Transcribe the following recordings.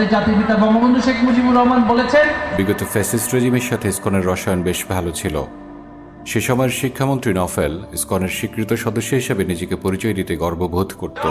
আমাদের জাতির পিতা বঙ্গবন্ধু শেখ মুজিবুর রহমান বলেছেন, বিগত ফ্যাসিস্ট রেজিমের সাথে ইস্কনের রসায়ন বেশ ভালো ছিল। সে সময়ের শিক্ষামন্ত্রী নফেল ইস্কনের স্বীকৃত সদস্য হিসেবে নিজেকে পরিচয় দিতে গর্ববোধ করত।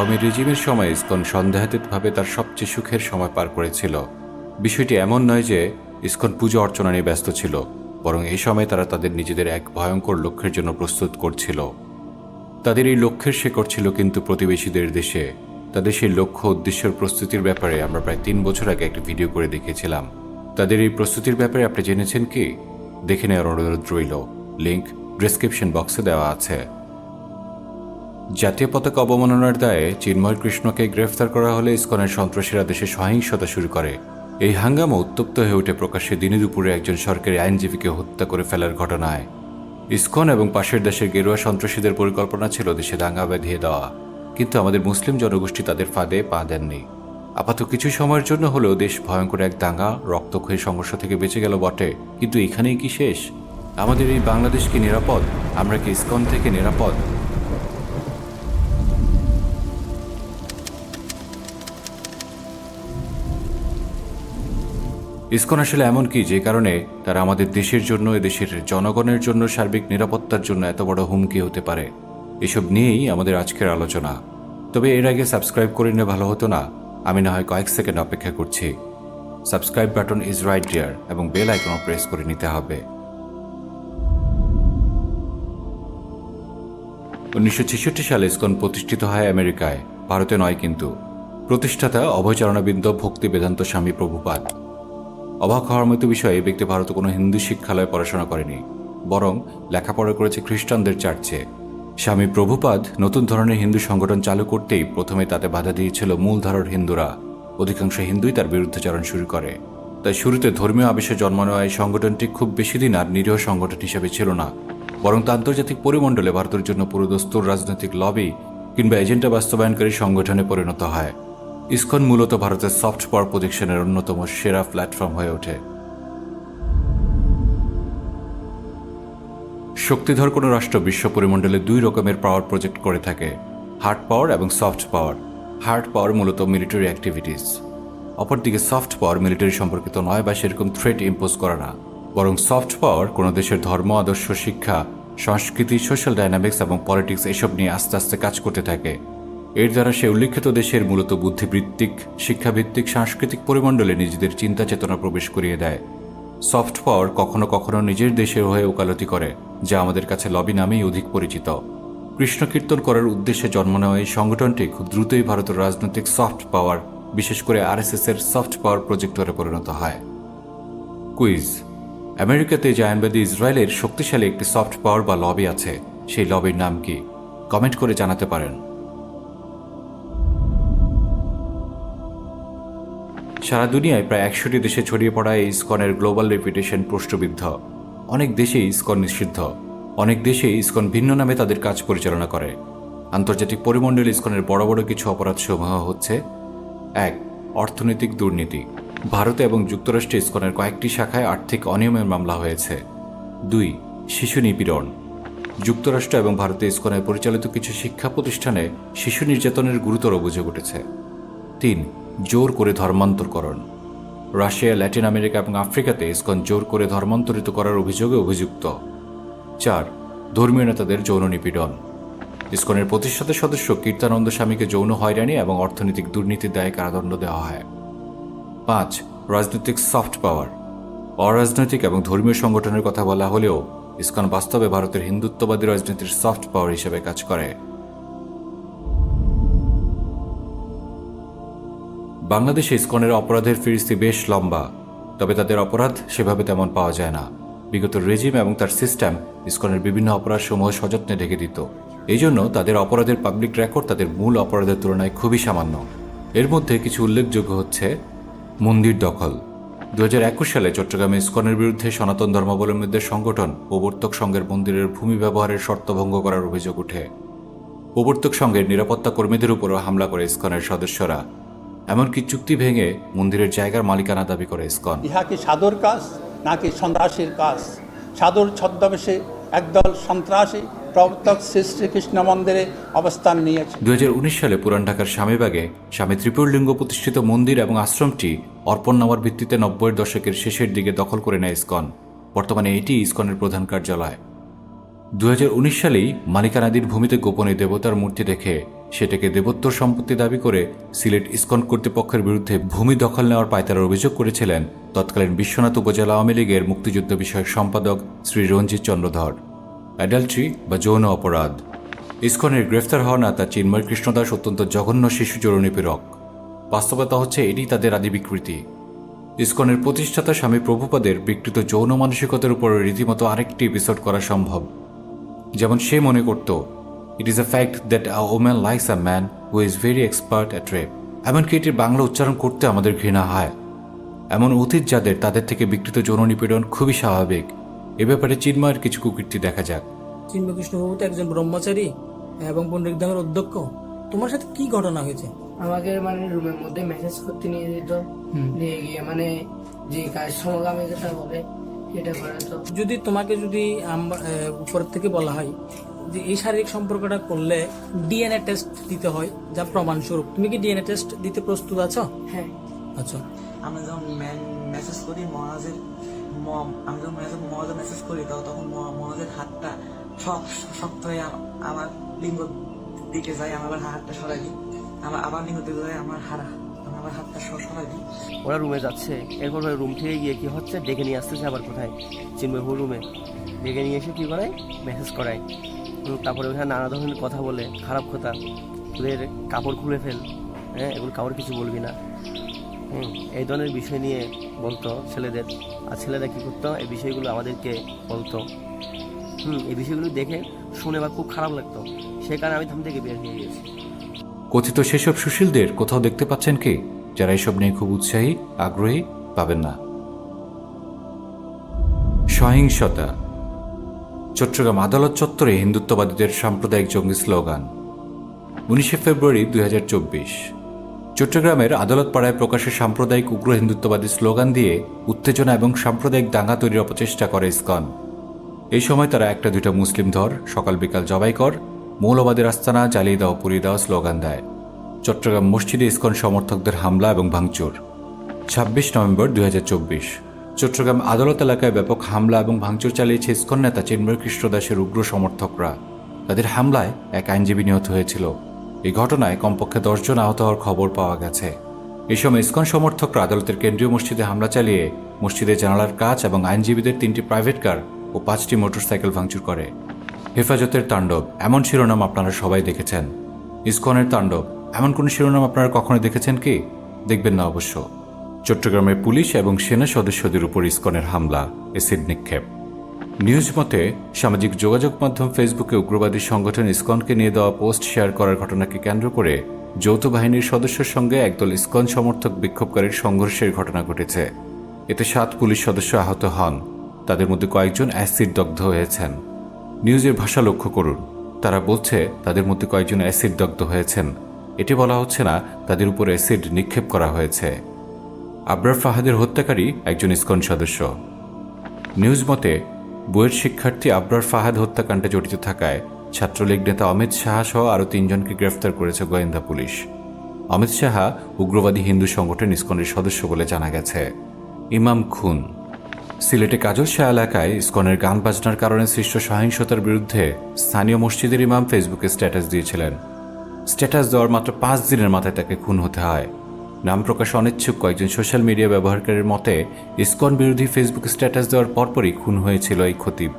আওয়ামী রেজিমের সময় ইসকন সন্দেহাতীতভাবে তার সবচেয়ে সুখের সময় পার করেছিল। বিষয়টি এমন নয় যে ইসকন পুজো অর্চনা নিয়ে ব্যস্ত ছিল, বরং এই সময় তারা তাদের নিজেদের এক ভয়ঙ্কর লক্ষ্যের জন্য প্রস্তুত করছিল। তাদের এই লক্ষ্যের শেকড় ছিল কিন্তু প্রতিবেশীদের দেশে। তাদের সেই লক্ষ্য উদ্দেশ্যের প্রস্তুতির ব্যাপারে আমরা প্রায় তিন বছর আগে একটি ভিডিও করে দেখেছিলাম তাদের এই প্রস্তুতির ব্যাপারে আপনি জেনেছেন কি? দেখে নেওয়ার অনুরোধ রইল। লিঙ্ক ডিসক্রিপশন বক্সে দেওয়া আছে। জাতীয় পতাকা অবমাননার দায়ে চিন্ময় কৃষ্ণকে গ্রেফতার করা হলে ইসকনের সন্ত্রাসীরা দেশে সহিংসতা শুরু করে। এই হাঙ্গামা উত্তপ্ত হয়ে ওঠে প্রকাশ্যে দিনে দুপুরে একজন সরকারি আইনজীবীকে হত্যা করে ফেলার ঘটনায়। ইস্কন এবং পাশের দেশের গেরুয়া সন্ত্রাসীদের পরিকল্পনা ছিল দেশে দাঙ্গা বেঁধিয়ে দেওয়া। কিন্তু আমাদের মুসলিম জনগোষ্ঠী তাদের ফাঁদে পা দেননি। আপাতত কিছু সময়ের জন্য হলেও দেশ ভয়ঙ্কর এক দাঙ্গা, রক্তক্ষয়ী সংঘর্ষ থেকে বেঁচে গেল বটে। কিন্তু এখানেই কি শেষ? আমাদের এই বাংলাদেশ কি নিরাপদ? আমরা কি ইসকন থেকে নিরাপদ? ইসকন আসলে এমন কি যে কারণে তারা আমাদের দেশের জন্য দেশের জনগণের জন্য সার্বিক নিরাপত্তার জন্য এত বড় হুমকি হতে পারে? এসব নিয়েই আমাদের আজকের আলোচনা। তবে এর আগে সাবস্ক্রাইব করে নিলে ভালো হতো না। আমি না হয় কয়েক সেকেন্ড অপেক্ষা করছি। Subscribe button is right dear এবং বেল আইকনও প্রেস করে নিতে হবে। উনিশশো ছেষট্টি সালে ইসকন প্রতিষ্ঠিত হয় আমেরিকায়। ভারতে নয় কিন্তু। প্রতিষ্ঠাতা অভয়চারণাবিন্দ ভক্তি বেদান্ত স্বামী প্রভুপাদ। অবাক হওয়ার মতো বিষয়ে এই ব্যক্তি ভারতে কোনো হিন্দু শিক্ষালয়ে পড়াশোনা করেনি, বরং লেখাপড়া করেছে খ্রিস্টানদের চার্চে। স্বামী প্রভুপাদ নতুন ধরনের হিন্দু সংগঠন চালু করতেই প্রথমে তাতে বাধা দিয়েছিল মূলধারার হিন্দুরা। অধিকাংশ হিন্দুই তার বিরুদ্ধাচরণ শুরু করে। তাই শুরুতে ধর্মীয় আবেশে জন্ম নেওয়া এই সংগঠনটি খুব বেশি দিন আর নিরীহ সংগঠন হিসেবে ছিল না। বরং তা আন্তর্জাতিক পরিমণ্ডলে ভারতের জন্য পুরোদস্তুর রাজনৈতিক লবি কিংবা এজেন্ডা বাস্তবায়নকারী সংগঠনে পরিণত হয়। ইসকন মূলত ভারতের সফট পাওয়ার প্রজেকশনের অন্যতম সেরা প্ল্যাটফর্ম হয়ে ওঠে। শক্তিধর কোনো রাষ্ট্র বিশ্ব পরিমণ্ডলে দুই রকমের পাওয়ার প্রজেক্ট করে থাকে, হার্ড পাওয়ার এবং সফট পাওয়ার। হার্ড পাওয়ার মূলত মিলিটারি অ্যাক্টিভিটিস। অপরদিকে সফট পাওয়ার মিলিটারি সম্পর্কিত নয় বা সেরকম থ্রেট ইম্পোজ করে না। বরং সফট পাওয়ার কোনো দেশের ধর্ম, আদর্শ, শিক্ষা, সংস্কৃতি সোশ্যাল ডাইনামিক্স এবং পলিটিক্স এসব নিয়ে আস্তে আস্তে কাজ করতে থাকে। এর দ্বারা সে উল্লিখিত দেশের মূলত বুদ্ধিবৃত্তিক শিক্ষাভিত্তিক সাংস্কৃতিক পরিমণ্ডলে নিজেদের চিন্তা চেতনা প্রবেশ করিয়ে দেয়। সফট পাওয়ার কখনো কখনো নিজের দেশের হয়ে ওকালতি করে, যা আমাদের কাছে লবি নামেই অধিক পরিচিত। কৃষ্ণ কীর্তন করার উদ্দেশ্যে জন্ম নেওয়া এই সংগঠনটি খুব দ্রুতই ভারতের রাজনৈতিক সফট পাওয়ার, বিশেষ করে আরএসএস এর সফট পাওয়ার প্রজেক্টরে পরিণত হয়। কুইজ। আমেরিকাতে জায়ানবাদী ইসরায়েলের শক্তিশালী একটি সফট পাওয়ার বা লবি আছে, সেই লবির নাম কি? কমেন্ট করে জানাতে পারেন। সারা দুনিয়ায় প্রায় একশোটি দেশে ছড়িয়ে পড়া এই ইসকনের গ্লোবাল রেপুটেশন প্রশ্নবিদ্ধ অনেক দেশেই ইসকন নিষিদ্ধ। অনেক দেশেই ইসকন ভিন্ন নামে তাদের কাজ পরিচালনা করে। আন্তর্জাতিক পরিমণ্ডল ইসকনের বড় বড় কিছু অপরাধ সমূহ হচ্ছে, এক, অর্থনৈতিক দুর্নীতি। ভারতে এবং যুক্তরাষ্ট্রে ইসকনের কয়েকটি শাখায় আর্থিক অনিয়মের মামলা হয়েছে। দুই, শিশু নিপীড়ন। যুক্তরাষ্ট্র এবং ভারতে ইসকনের পরিচালিত কিছু শিক্ষা প্রতিষ্ঠানে শিশু নির্যাতনের গুরুতর অভিযোগ উঠেছে। তিন জোর করে ধর্মান্তরকরণ রাশিয়া, ল্যাটিন আমেরিকা এবং আফ্রিকাতে ইসকন জোর করে ধর্মান্তরিত করার অভিযোগে অভিযুক্ত। চার, ধর্মীয় নেতাদের যৌন নিপীড়ন। ইসকনের প্রতিষ্ঠাতা সদস্য কীর্তানন্দ স্বামীকে যৌন হয়রানি এবং অর্থনৈতিক দুর্নীতির দায়ে কারাদণ্ড দেওয়া হয়। পাঁচ, রাজনৈতিক সফট পাওয়ার। অরাজনৈতিক এবং ধর্মীয় সংগঠনের কথা বলা হলেও ইসকন বাস্তবে ভারতের হিন্দুত্ববাদী রাজনীতির সফট পাওয়ার হিসেবে কাজ করে। বাংলাদেশে ইসকনের অপরাধের ফিরিস্তি বেশ লম্বা, তবে তাদের অপরাধ সেভাবে তেমন পাওয়া যায় না। বিগত রেজিম এবং তার সিস্টেম ইস্কনের বিভিন্ন অপরাধ সমূহ সযত্নে ঢেকে দিত। এই জন্য তাদের অপরাধের পাবলিক রেকর্ড তাদের মূল অপরাধের তুলনায় খুবই সামান্য। এর মধ্যে কিছু উল্লেখযোগ্য হচ্ছে মন্দির দখল। দু হাজার একুশ সালে চট্টগ্রামে ইস্কনের বিরুদ্ধে সনাতন ধর্মাবলম্বীদের সংগঠন প্রবর্তক সংঘের মন্দিরের ভূমি ব্যবহারের শর্ত ভঙ্গ করার অভিযোগ ওঠে। প্রবর্তক সংঘের নিরাপত্তা কর্মীদের উপরও হামলা করে ইস্কনের সদস্যরা। এমনকি চুক্তি ভেঙে মন্দিরের জায়গার মালিকানা দাবি করে ইসকন। ইহা কি সাধুর কাজ নাকি সন্ত্রাসীর কাজ? সাদর ছদ্মবেশে একদল সন্ত্রাসী প্রবর্তক শ্রী শ্রীকৃষ্ণ মন্দিরে অবস্থান নিয়েছে। দুহাজার উনিশ সালে পুরান ঢাকার স্বামীবাগে স্বামী ত্রিপুরলিঙ্গ প্রতিষ্ঠিত মন্দির এবং আশ্রমটি অর্পণ নামার ভিত্তিতে নব্বইয়ের দশকের শেষের দিকে দখল করে নেয় ইসকন। বর্তমানে এটি ইসকনের প্রধান কার্যালয়। দুই হাজার উনিশ সালেই মালিকানাদির ভূমিতে গোপনে দেবতার মূর্তি দেখে সেটাকে দেবোত্তর সম্পত্তি দাবি করে সিলেট ইসকন কর্তৃপক্ষের বিরুদ্ধে ভূমি দখল নেওয়ার পায়তারা অভিযোগ করেছিলেন তৎকালীন বিশ্বনাথ উপজেলা আওয়ামী লীগের মুক্তিযুদ্ধ বিষয়ক সম্পাদক শ্রী রঞ্জিত চন্দ্রধর। অ্যাডাল্ট্রি বা যৌন অপরাধ। ইস্কনের গ্রেফতার হওয়া না তা চিন্ময় কৃষ্ণদাস অত্যন্ত জঘন্য শিশু যৌনপীড়ক বাস্তবতা হচ্ছে এটি তাদের আদি বিকৃতি। ইস্কনের প্রতিষ্ঠাতা স্বামী প্রভুপাদের বিকৃত যৌন মানসিকতার উপর রীতিমতো আরেকটি এপিসোড করা সম্ভব। যেমন সে মনে করত it is a fact that a woman likes a man who is very expert at rape এমনকি এটির বাংলা উচ্চারণ করতে আমাদের ঘৃণা হয়? এমন অতীত যাদের তাদের থেকে বিকৃত যৌন নিপীড়ন খুবই স্বাভাবিক। এ ব্যাপারে চিন্ময়ের কিছু কুকীর্তি দেখা যাক। চিন্মকৃষ্ণবাবু তো একজন ব্রহ্মচারী এবং পণ্ডিত ধামের অধ্যক্ষ। তোমার সাথে কি ঘটনা হয়েছে? আমাকে মানে রুমের মধ্যে মেসেজ করতে নিয়ে দিত নিয়ে গিয়ে মানে যে কাজ সমগামিকতা বলে এটা করে তো যদি তোমাকে যদি উপর থেকে বলা হয় যে এই শারীরিক সম্পর্কটা করলে ডিএনএ টেস্ট দিতে হয় যা প্রমাণস্বরূপ। তুমি কি ডিএনএ টেস্ট দিতে প্রস্তুত আছো? হ্যাঁ। আচ্ছা। আমি যখন মেসেজ করি মহাজের মম আমি যখন মেসেজ মহাজের মেসেজ করি তখন তখন মহা- মহাজের হাতটা সব শক্ত হয়ে আমার লিঙ্গ দিকে যায় আমার আবার হাতটা সরাই দিই। আমার আবার লিঙ্গ দিকে যায় আমার হারা আমি আবার হাতটা সর- সরাই দিই। ওরা রুমে যাচ্ছে। এরপর ওই রুম থেকে গিয়ে কি হচ্ছে? ডেকে নিয়ে আসতেছে আবার কোথায়? চিন্ময় হু রুমে ডেকে নিয়ে এসে কি করায় মেসেজ করায়। তারপরে ওখানে নানা ধরনের কথা বলে, খারাপ কথা। ওদের কাপড় খুলে ফেল হ্যাঁ? এগুলো কাপড় কিছু বলবি না। হুম, এই ধরনের বিষয় নিয়ে বলতো ছেলেদের। আর ছেলেরা কী করতো? এই বিষয়গুলো আমাদেরকে বলতো। হুম, এই বিষয়গুলো দেখে শুনে বা খুব খারাপ লাগতো। সে কারণে আমি থাম থেকে বের হয়ে গেছি কথিত সেসব সুশীলদের কোথাও দেখতে পাচ্ছেন কি? যারা এসব নিয়ে খুব উৎসাহী, আগ্রহী পাবেন না। সহিংসতা। চট্টগ্রাম আদালত চত্বরে হিন্দুত্ববাদীদের সাম্প্রদায়িক জঙ্গি স্লোগান। উনিশে ফেব্রুয়ারি দুই হাজার চব্বিশ। চট্টগ্রামের আদালত পাড়ায় প্রকাশে সাম্প্রদায়িক উগ্র হিন্দুত্ববাদী স্লোগান দিয়ে উত্তেজনা এবং সাম্প্রদায়িক দাঙ্গা তৈরির অপচেষ্টা করে ইসকন। এই সময় তারা একটা দুইটা মুসলিম ধর, সকাল বিকাল জবাই কর মৌলবাদের আস্তানা জ্বালিয়ে দাও, পুড়িয়ে দাও স্লোগান দেয়। চট্টগ্রাম মসজিদে ইসকন সমর্থকদের হামলা এবং ভাঙচুর। ছাব্বিশ নভেম্বর দুই হাজার চব্বিশ। চট্টগ্রাম আদালত এলাকায় ব্যাপক হামলা এবং ভাঙচুর চালিয়েছে ইস্কন নেতা চিন্ময় কৃষ্ণ দাসের উগ্র সমর্থকরা। তাদের হামলায় এক আইনজীবী নিহত হয়েছিল। এই ঘটনায় কমপক্ষে দশজন আহত হওয়ার খবর পাওয়া গেছে। এই সময় ইসকন সমর্থকরা আদালতের কেন্দ্রীয় মসজিদে হামলা চালিয়ে মসজিদের জানালার কাজ এবং আইনজীবীদের তিনটি প্রাইভেট কার ও পাঁচটি মোটরসাইকেল ভাঙচুর করে। হেফাজতের তাণ্ডব, এমন শিরোনাম আপনারা সবাই দেখেছেন। ইস্কনের তাণ্ডব, এমন কোন শিরোনাম আপনারা কখনো দেখেছেন কি? দেখবেন না অবশ্য। চট্টগ্রামের পুলিশ এবং সেনা সদস্যদের উপর ইসকনের হামলা, এসিড নিক্ষেপ। নিউজ মতে, সামাজিক যোগাযোগ মাধ্যম ফেসবুকে উগ্রবাদী সংগঠন ইসকনকে নিয়ে দেওয়া পোস্ট শেয়ার করার ঘটনাকে কেন্দ্র করে যৌথ বাহিনীর সদস্যের সঙ্গে একদল ইসকন সমর্থক বিক্ষোভকারীর সংঘর্ষের ঘটনা ঘটেছে। এতে সাত পুলিশ সদস্য আহত হন। তাদের মধ্যে কয়েকজন অ্যাসিড দগ্ধ হয়েছেন। নিউজের ভাষা লক্ষ্য করুন। তারা বলছে, তাদের মধ্যে কয়েকজন অ্যাসিড দগ্ধ হয়েছেন। এটি বলা হচ্ছে না, তাদের উপর অ্যাসিড নিক্ষেপ করা হয়েছে। আবরার ফাহাদের হত্যাকারী একজন ইসকন সদস্য। নিউজ মতে বইয়ের শিক্ষার্থী আবরার ফাহাদ হত্যাকাণ্ডে জড়িত থাকায় ছাত্রলীগ নেতা অমিত সাহা সহ আরও তিনজনকে গ্রেফতার করেছে গোয়েন্দা পুলিশ। অমিত সাহা উগ্রবাদী হিন্দু সংগঠন ইসকনের সদস্য বলে জানা গেছে। ইমাম খুন। সিলেটে কাজল শাহ এলাকায় ইসকনের গান বাজনার কারণে সৃষ্ট সহিংসতার বিরুদ্ধে স্থানীয় মসজিদের ইমাম ফেসবুকে স্ট্যাটাস দিয়েছিলেন। স্ট্যাটাস দেওয়ার মাত্র পাঁচ দিনের মাথায় তাকে খুন হতে হয়। নাম প্রকাশ অনিচ্ছুক কয়েকজন সোশ্যাল মিডিয়া ব্যবহারকারীর মতে, ইসকন বিরোধী ফেসবুক স্ট্যাটাস দেওয়ার পরপরই খুন হয়েছিল এই খতিব।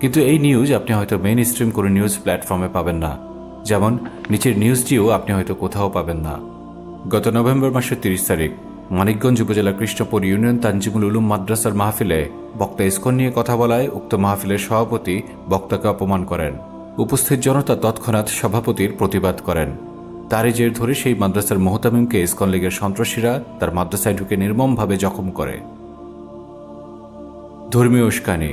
কিন্তু এই নিউজ আপনি হয়তো মেইন স্ট্রিম কোনো নিউজ প্ল্যাটফর্মে পাবেন না। যেমন, নিচের নিউজটিও আপনি হয়তো কোথাও পাবেন না। গত নভেম্বর মাসের তিরিশ তারিখ, মানিকগঞ্জ উপজেলা কৃষ্ণপুর ইউনিয়ন তানজিমুল উলুম মাদ্রাসার মাহফিলে বক্তা ইসকন নিয়ে কথা বলায় উক্ত মাহফিলের সভাপতি বক্তাকে অপমান করেন। উপস্থিত জনতা তৎক্ষণাৎ সভাপতির প্রতিবাদ করেন। তারই জের ধরে সেই মাদ্রাসার মোহতামিমকে ইসকন লীগের সন্ত্রাসীরা তার মাদ্রাসায় ঢুকে নির্মমভাবে জখম করে। ধর্মীয় উস্কানি।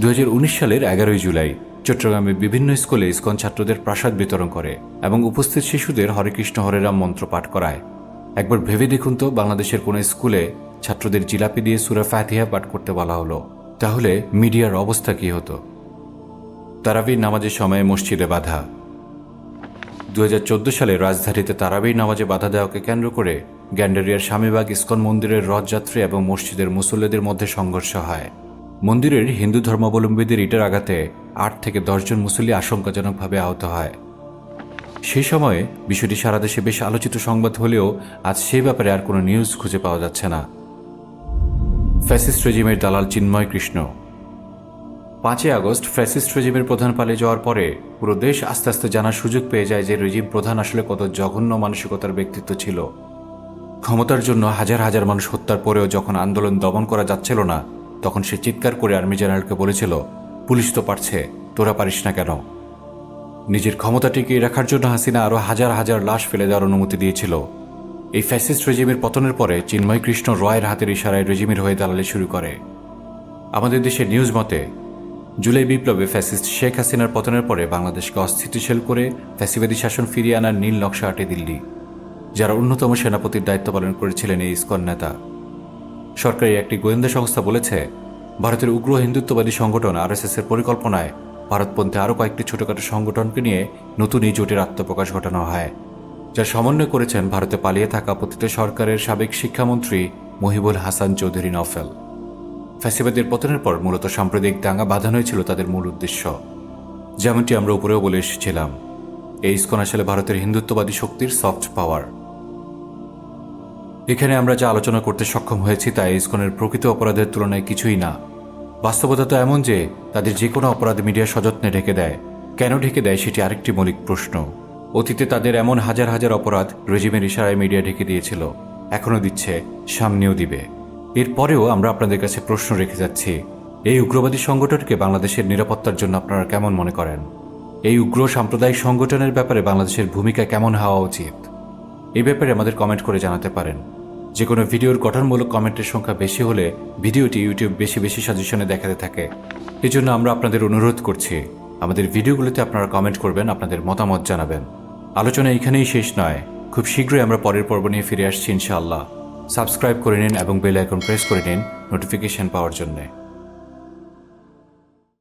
দুই হাজার উনিশ সালের এগারোই জুলাই চট্টগ্রামের বিভিন্ন স্কুলে ইসকন ছাত্রদের প্রাসাদ বিতরণ করে এবং উপস্থিত শিশুদের হরে কৃষ্ণ, হরে রাম মন্ত্র পাঠ করায়। একবার ভেবে দেখুন তো, বাংলাদেশের কোনো স্কুলে ছাত্রদের জিলাপি দিয়ে সুরা ফাতিহা পাঠ করতে বলা হলো। তাহলে মিডিয়ার অবস্থা কি হতো? তারাবির নামাজের সময় মসজিদে বাধা। দু হাজার চোদ্দ সালে রাজধানীতে তারাবির নামাজে বাধা দেওয়াকে কেন্দ্র করে গ্যান্ডারিয়ার স্বামীবাগ ইস্কন মন্দিরের রথযাত্রী এবং মসজিদের মুসল্লিদের মধ্যে সংঘর্ষ হয়। মন্দিরের হিন্দু ধর্মাবলম্বীদের ইটের আঘাতে আট থেকে দশজন মুসল্লি আশঙ্কাজনকভাবে আহত হয়। সেই সময়ে বিষয়টি সারা দেশে বেশ আলোচিত সংবাদ হলেও আজ সে ব্যাপারে আর কোনো নিউজ খুঁজে পাওয়া যাচ্ছে না। ফ্যাসিস্ট রেজিমের দালাল চিন্ময় কৃষ্ণ পাঁচই আগস্ট ফ্যাসিস্ট রেজিমের প্রধান পালিয়ে যাওয়ার পরে পুরো দেশ আস্তে আস্তে জানার সুযোগ পেয়ে যায় যে রেজিম প্রধান আসলে কত জঘন্য মানসিকতার ব্যক্তিত্ব ছিল। ক্ষমতার জন্য হাজার হাজার মানুষ হত্যার পরেও যখন আন্দোলন দমন করা যাচ্ছিল না, তখন সে চিৎকার করে আর্মি জেনারেলকে বলেছিল, পুলিশ তো পারছে, তোরা পারিস না কেন? নিজের ক্ষমতা টিকিয়ে রাখার জন্য হাসিনা আরও হাজার হাজার লাশ ফেলে দেওয়ার অনুমতি দিয়েছিল। এই ফ্যাসিস্ট রেজিমের পতনের পরে চিন্ময় কৃষ্ণ রয়ের হাতের ইশারায় রেজিমের হয়ে দালালি শুরু করে। আমাদের দেশের নিউজ মতে জুলাই বিপ্লবে ফ্যাসিস্ট শেখ হাসিনার পতনের পরে বাংলাদেশকে অস্থিতিশীল করে ফ্যাসিবাদী শাসন ফিরিয়ে আনার নীল নকশা আটে দিল্লি, যারা অন্যতম সেনাপতির দায়িত্ব পালন করেছিলেন এই ইস্কন নেতা। সরকারি একটি গোয়েন্দা সংস্থা বলেছে, ভারতের উগ্র হিন্দুত্ববাদী সংগঠন আরএসএস এর পরিকল্পনায় ভারতপন্থী আরও কয়েকটি ছোটখাটো সংগঠনকে নিয়ে নতুন এই জোটের আত্মপ্রকাশ ঘটানো হয়, যা সমন্বয় করেছেন ভারতে পালিয়ে থাকা পতিত সরকারের সাবেক শিক্ষামন্ত্রী মহিবুল হাসান চৌধুরী নফেল ফ্যাসিবাদের পতনের পর মূলত সাম্প্রদায়িক দাঙ্গা বাঁধানোই ছিল তাদের মূল উদ্দেশ্য। যেমনটি আমরা উপরেও বলে এসেছিলাম, এই ইস্কন আসলে ভারতের হিন্দুত্ববাদী শক্তির সফট পাওয়ার এখানে আমরা যা আলোচনা করতে সক্ষম হয়েছি তা ইস্কনের প্রকৃত অপরাধের তুলনায় কিছুই না। বাস্তবতা তো এমন যে, তাদের যে কোনো অপরাধ মিডিয়া সযত্নে ঢেকে দেয়। কেন ঢেকে দেয় সেটি আরেকটি মৌলিক প্রশ্ন। অতীতে তাদের এমন হাজার হাজার অপরাধ রেজিমের ইশারায় মিডিয়া ঢেকে দিয়েছিল। এখনও দিচ্ছে, সামনেও দিবে। এরপরেও আমরা আপনাদের কাছে প্রশ্ন রেখে যাচ্ছি, এই উগ্রবাদী সংগঠনকে বাংলাদেশের নিরাপত্তার জন্য আপনারা কেমন মনে করেন? এই উগ্র সাম্প্রদায়িক সংগঠনের ব্যাপারে বাংলাদেশের ভূমিকা কেমন হওয়া উচিত? এই ব্যাপারে আমাদের কমেন্ট করে জানাতে পারেন। যে কোনো ভিডিওর গঠনমূলক কমেন্টের সংখ্যা বেশি হলে ভিডিওটি ইউটিউব বেশি বেশি সাজেশনে দেখাতে থাকে। এজন্য আমরা আপনাদের অনুরোধ করছি, আমাদের ভিডিওগুলোতে আপনারা কমেন্ট করবেন, আপনাদের মতামত জানাবেন। আলোচনা এখানেই শেষ নয়। খুব শীঘ্রই আমরা পরের পর্ব নিয়ে ফিরে আসছি, ইনশাআল্লাহ। সাবস্ক্রাইব করে নিন এবং বেল আইকন প্রেস করে নিন নোটিফিকেশান পাওয়ার জন্যে।